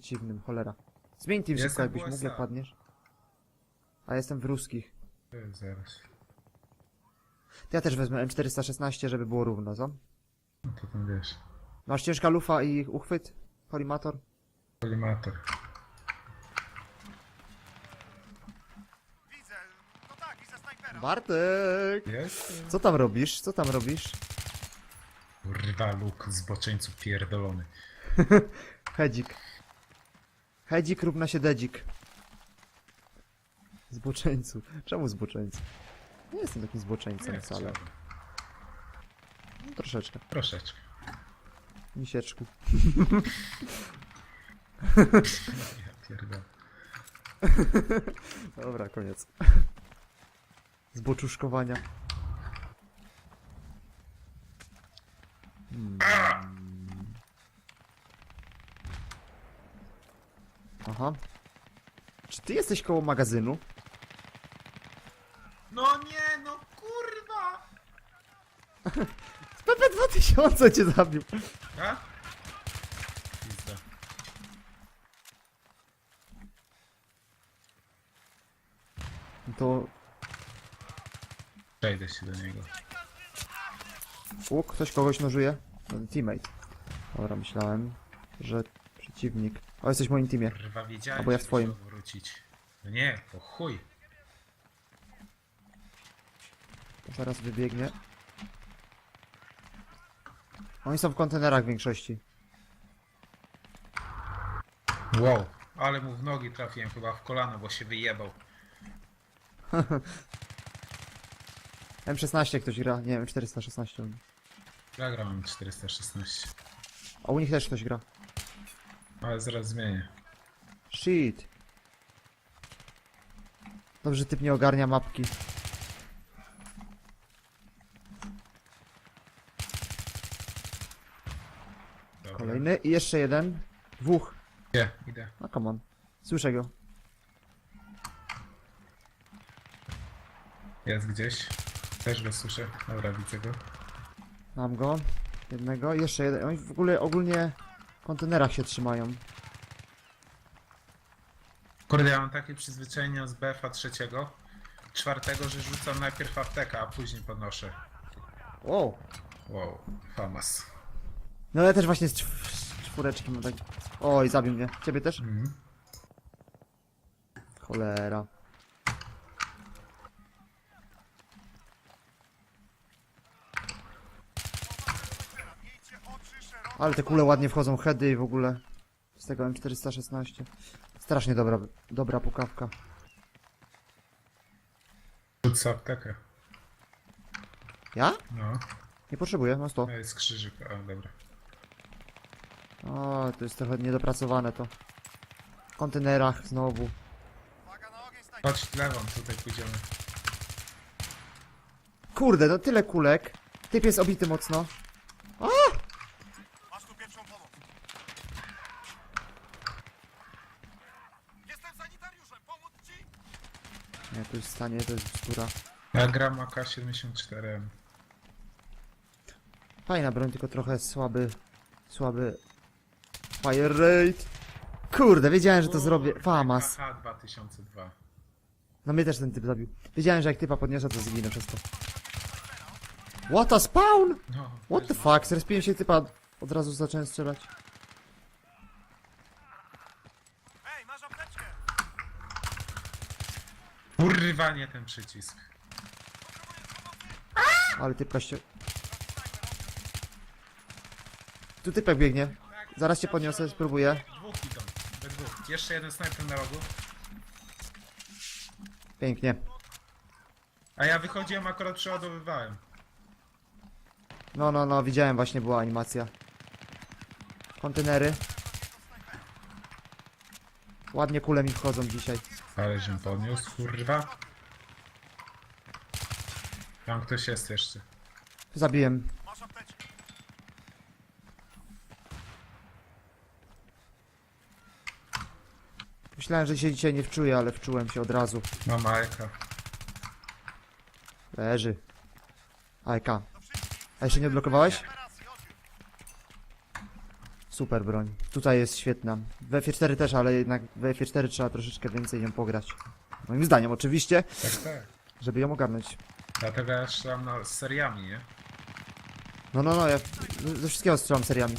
przeciwnym, cholera. Zmień team szybko, Jestem jakbyś w mógł, USA. jak padniesz. A jestem w ruskich. Zaraz. To ja też wezmę M416, żeby było równo, co? No to tam wiesz. Masz ciężka lufa i uchwyt? Kolimator? Kolimator. Widzę, no tak, widzę snajpera. Bartek! Jest? Co tam robisz? Co tam robisz? Kurwa, luk zboczeńcu pierdolony. Hedzik. Hedzik równa się dedzik. Zboczeńcu. Czemu zboczeńcu? Nie jestem takim zboczeńcem Nie, wcale. No, troszeczkę. Troszeczkę. Misieczku. Ja pierdolę. Dobra, koniec. Zboczuszkowania. Hmm. Aha. Czy ty jesteś koło magazynu? No nie, no kurwa! PP2000 cię zabił. A? Pizda. To... Przejdę się do niego. U, ktoś kogoś nożuje? No, Teammate. Dobra, myślałem, że przeciwnik. O, jesteś w moim teamie. Kurwa, wiedziałem, Albo ja w twoim. się odwrócić. No nie, po chuj. To zaraz wybiegnie. Oni są w kontenerach w większości. Wow. Ale mu w nogi trafiłem, chyba w kolano, bo się wyjebał. M16 ktoś gra, nie wiem, 416. Ja grałem 416. A u nich też ktoś gra. Ale zaraz zmienię. Shit. Dobrze, typ nie ogarnia mapki. Dobra. Kolejny i jeszcze jeden. Dwóch. Gdzie? Idę. No come on. Słyszę go. Jest gdzieś. Też go słyszę. Dobra, widzę go. Mam go. Jednego. Jeszcze jeden. Oni w ogóle ogólnie kontenerach się trzymają. Kurde, ja mam takie przyzwyczajenie z BFA trzeciego, czwartego, że rzucam najpierw aptekę, a później podnoszę. Wow. Wow, famas. No ja też właśnie z czw- z czwóreczki mam tak. Oj, zabił mnie. Ciebie też? Mhm. Cholera. Ale te kule ładnie wchodzą, heady i w ogóle. Z tego M416. Strasznie dobra, dobra pukawka. Rzuć aptekę. Ja? No, Nie potrzebuję, mam 100. to jest krzyżyk. A, dobra. O, to jest trochę niedopracowane to. W kontenerach znowu. Chodź lewą, tutaj pójdziemy. Kurde, no tyle kulek. Typ jest obity mocno. Masz tu pierwszą pomoc. Jestem sanitariuszem, pomóc ci? Nie, to jest stanie, to jest bzdura. Ja gram AK-74. Fajna broń, tylko trochę słaby, słaby fire rate. Kurde, wiedziałem, że to zrobię. Famas. AK-2002. No mnie też ten typ zabił. Wiedziałem, że jak typa podniosę, to zginę przez to. What a spawn! No, What the też fuck? Zrespiłem się typa, od razu zacząłem strzelać. Ej, masz apteczkę. Kurwa, nie ten przycisk. Ale typka się... Tu typek biegnie. Zaraz cię podniosę, spróbuję. Dwóch idą. We dwóch. Jeszcze jeden snajper na rogu. Pięknie. A ja wychodziłem, akurat przeładowywałem. No, no, no, widziałem właśnie, była animacja. Kontenery. Ładnie kule mi wchodzą dzisiaj. Ale żem podniósł, kurwa. Tam ktoś jest jeszcze. Zabiłem. Myślałem, że się dzisiaj nie wczuję, ale wczułem się od razu. Mam AEK. Leży. AEK. A jeszcze nie odblokowałeś? Super broń. Tutaj jest świetna. W F4 też, ale jednak w F4 trzeba troszeczkę więcej nią pograć. Moim zdaniem oczywiście, Tak, tak. żeby ją ogarnąć. Dlatego ja strzelam na, z seriami, nie? No, no, no, ja ze wszystkiego strzelam seriami.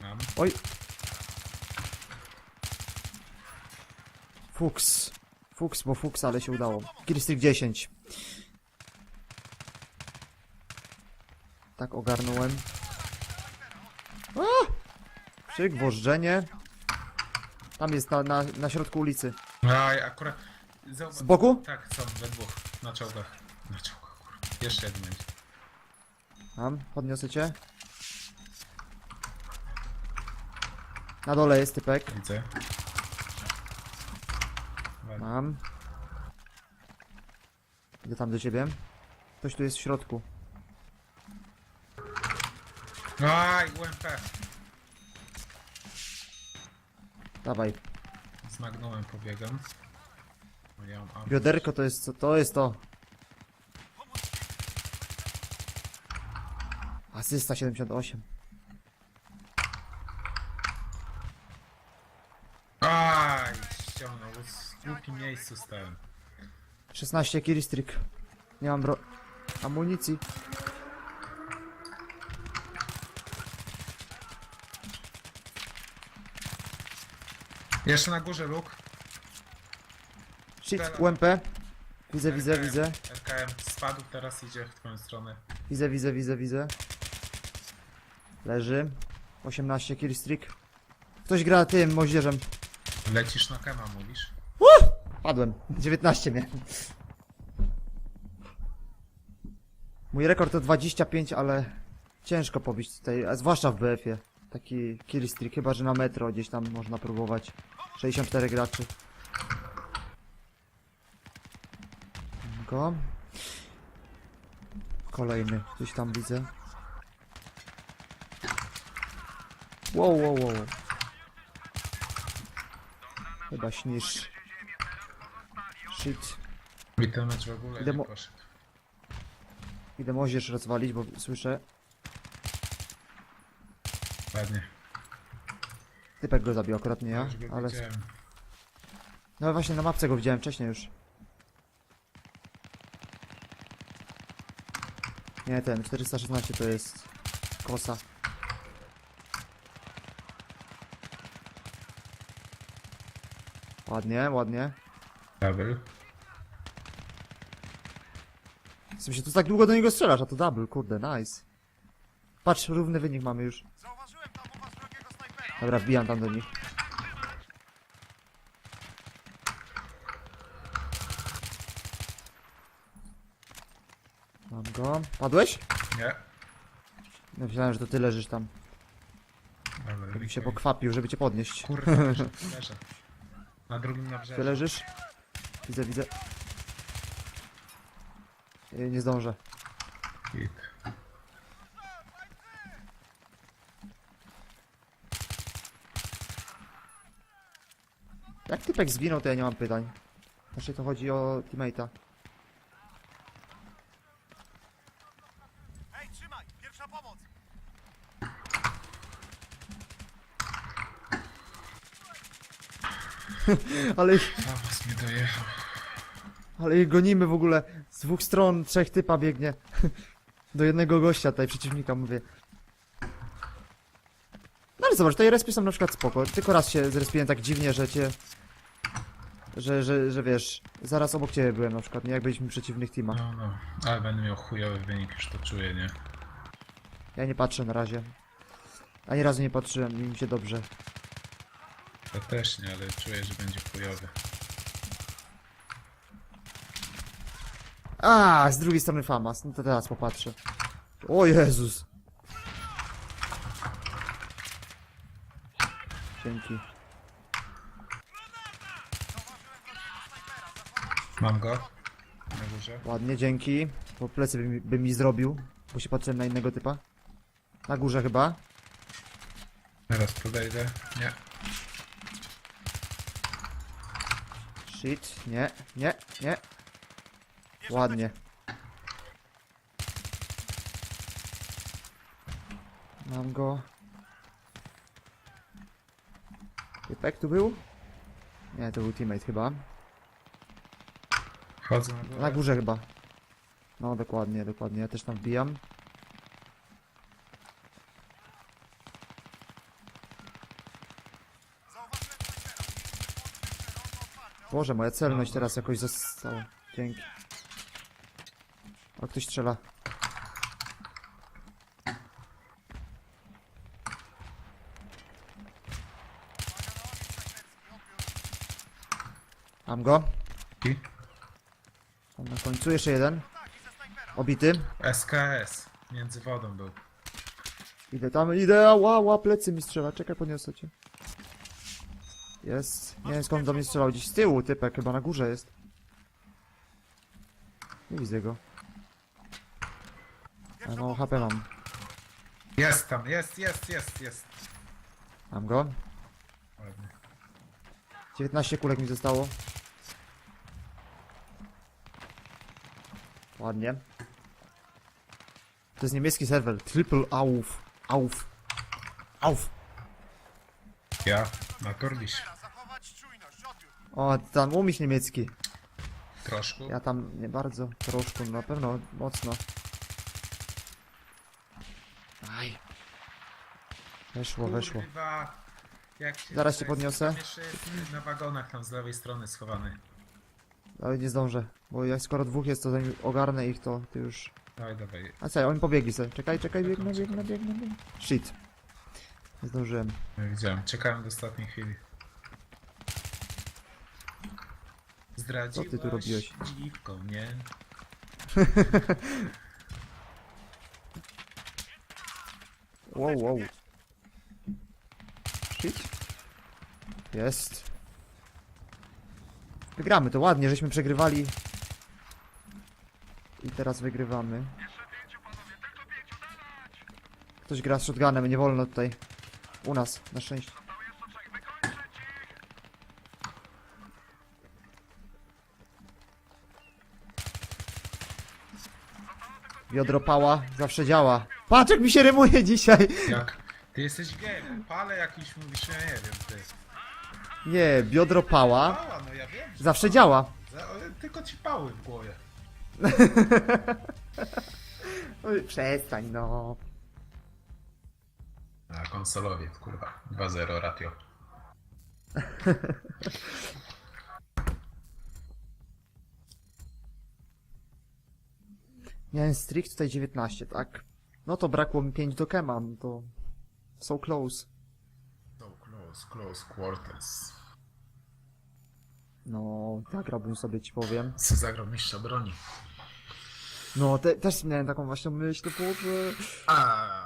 Mam. Oj! Fuks. Fuks, bo fuks, ale się udało. Killstreak 10. Tak ogarnąłem. A! Krzyk, wożdżenie. Tam jest na, na, na środku ulicy. Aj, akurat... Zauważ... Z boku? Tak, są we dwóch. Na czołgach. Na czołgach, kurwa. Jeszcze jeden będzie. Mam, podniosę cię. Na dole jest typek. Widzę. Mam. Idę tam do ciebie. Ktoś tu jest w środku. Aj, UMP. Dawaj. Z Magnumem pobiegam. O, Ja mam ammo. Bioderko to jest co? To jest to. Asysta 78. Aj, ściągnął. W głupim miejscu stałem. 16 killstreak. Nie mam bro... amunicji. Jeszcze na górze luk. Shit, Dobra. UMP. Widzę, widzę, RKM. widzę. RKM spadł, teraz idzie w twoją stronę. Widzę, widzę, widzę, widzę. Leży. 18 killstreak. Ktoś gra tym moździerzem. Lecisz na kema, mówisz? Padłem. 19 miałem. Mój rekord to 25, ale ciężko pobić tutaj, a zwłaszcza w BF-ie. Taki killstreak, chyba że na metro gdzieś tam można próbować. 64 graczy. Go. Kolejny, coś tam widzę. Wow, wow, wow. Chyba śnisz. Shit. I ten mecz w ogóle Idę nie mo- poszedł. Idę moździerz rozwalić, bo słyszę. Ładnie. Typek go zabił, akurat nie ja, Już go ale... widziałem. No właśnie na mapce go widziałem wcześniej już. Nie, ten 416 to jest kosa. Ładnie, ładnie. Double. W sensie, to tak długo do niego strzelasz, a to double, kurde, nice. Patrz, równy wynik mamy już. Zauważyłem tam u was wrogiego snajpera. Dobra, wbijam tam do nich. Mam go. Padłeś? Nie. Ja myślałem, że to ty leżysz tam. Double. Bym się pokwapił, żeby cię podnieść. Kurde, leżę. Na drugim Ty nabrzeżu. leżysz? Widzę, widzę. Ej, Nie zdążę. Hit. Jak typek zginął, to ja nie mam pytań. Znaczy to chodzi o teammate'a. Hej, trzymaj! Pierwsza pomoc! Ale ich, mnie dojechał. ale ich gonimy w ogóle. Z dwóch stron, trzech typa biegnie. Do jednego gościa tutaj, przeciwnika, mówię. No ale zobacz, tutaj respy są na przykład spoko. Tylko raz się zrespiłem tak dziwnie, że cię... Że, że, że wiesz, zaraz obok ciebie byłem na przykład, nie jak byliśmy w przeciwnych teamach. No, no. Ale będę miał chujowy wynik, już to czuję, nie? Ja nie patrzę na razie. Ani razu nie patrzyłem i mi się dobrze. Ja też nie, ale czuję, że będzie chujowy. A, z drugiej strony Famas. No to teraz popatrzę. O Jezus. Dzięki. Mam go. Na górze. Ładnie, dzięki. Bo plecy by mi, by mi zrobił. Bo się patrzyłem na innego typa. Na górze chyba. Teraz podejdę. Nie. Shit, nie, nie, nie. Ładnie. Mam go. Typek tu był? Nie, to był teammate chyba. Wchodzę na górę. Na górze chyba. No dokładnie, dokładnie. Ja też tam wbijam. Boże, moja celność teraz jakoś została. Dzięki. O, ktoś strzela. Mam go. I na końcu jeszcze jeden. Obity. SKS. Między wodą był. Idę tam, idę, ała, ała, plecy mi strzela. Czekaj, podniosę cię. Jest. Nie wiem skąd do mnie strzelał. Gdzieś z tyłu typek, chyba na górze jest. Nie widzę go. Ale mało HP mam. Jest tam, jest, jest, jest, jest. Mam go. Ładnie. 19 kulek mi zostało. Ładnie. To jest niemiecki serwer. Triple AUF. AUF. AUF. Ja, czujność. Odbiór. O, tam umiś niemiecki. Troszkę. Ja tam nie bardzo, troszkę, na pewno mocno. Aj. Weszło, weszło. Kurwa. Jak się Zaraz cię tutaj- podniosę. na wagonach tam z lewej strony schowany. Ale nie zdążę, bo jak skoro dwóch jest, to zanim ogarnę ich, to ty już... Dawaj, dawaj. A co, oni pobiegli sobie. Czekaj, czekaj, biegnę, biegnę, biegnę, biegnę. Shit. Nie zdążyłem. Nie widziałem. Czekałem do ostatniej chwili. Zdradziłaś Co ty tu robiłeś? dziwko mnie. Wow, wow. Shit. Jest. Wygramy to ładnie, żeśmy przegrywali. I teraz wygrywamy. Ktoś gra z shotgunem, nie wolno tutaj. U nas, na szczęście. Wiodro pała zawsze działa. Patrz jak mi się rymuje dzisiaj! Jak? Ty jesteś gejem. Pale jakiś mówisz, ja nie wiem ty. Nie, biodro pała Pała, no ja wiem. że zawsze pała. działa. Za- Tylko ci pały w głowie. Oj, Przestań no. Na konsolowie, kurwa. 2-0 ratio. Miałem streak tutaj 19, tak? No to brakło mi 5 do kema, no to... So close. So close, close quarters. No, zagrałbym sobie, ci powiem. Co zagrał mistrza broni? No, te, też miałem taką właśnie myśl, to było, że... A,